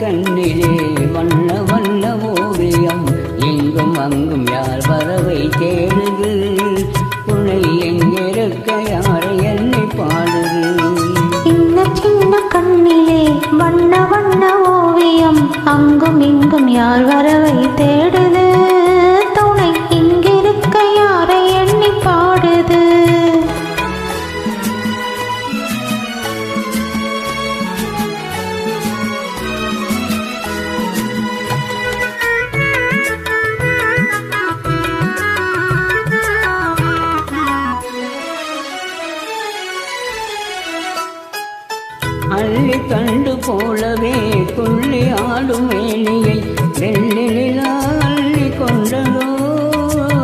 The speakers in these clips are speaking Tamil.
கண்ணிலே வண்ண வண்ண ஓவியம். எங்கும் அங்கும் யார் வரவை தேடுது உன்னை எங்கிருக்க யாரை என்னை பாடுது? சின்ன சின்ன கண்ணிலே வண்ண வண்ண ஓவியம். அங்கும் இங்கும் யார் வரவை தேடு அள்ளி கண்டு போலவே துள்ளி ஆடும் மேனியை வெள்ளிலா கொண்டதோ?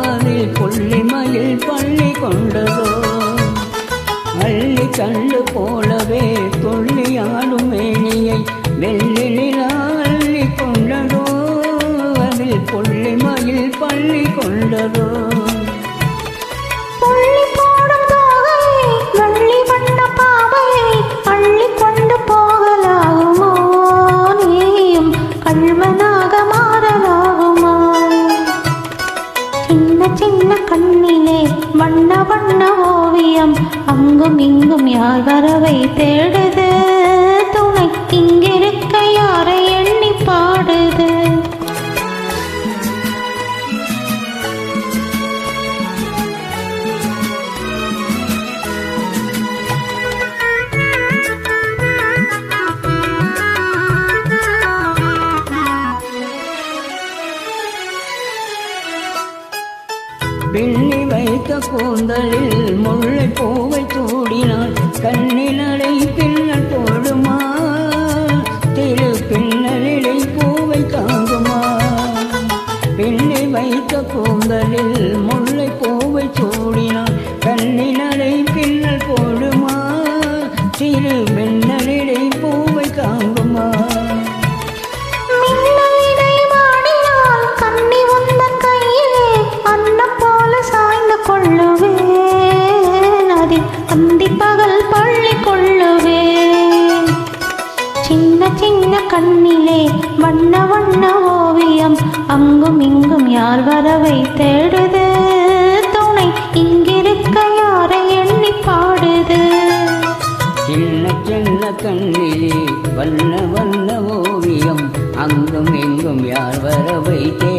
அதில் கொல்லி மயில் பள்ளி கொண்டதோ? அள்ளி கண்டு போலவே துள்ளி ஆடும் மேனியை வெள்ளிலா கொண்டதோ? அதில் கொல்லி மயில் பள்ளி கொண்டதோ? அங்கும் இங்கும் யார் வரவை தேடுது? பின்னி வைத்த கூந்தலில் முல்லை பூவை சூடினாள். கண்ணினடை பின்னல் போடுமா திரு பின்னலிடை பூவை தாங்குமா பின்னி வைத்த கூந்தலில் முல்லை பூவை சூடினாள். கண்ணினடை பின்னல் போடுமா திரு பின்னலிடை கண்ணிலே வண்ண வண்ண ஓவியம் அங்கும் இங்கும் யார் வரவை தேடுது? துணை இங்கிருக்க யாரை எண்ணி பாடுது? சின்ன சின்ன கண்ணிலே வண்ண வண்ண ஓவியம் அங்கும் இங்கும் யார் வரவை தேடு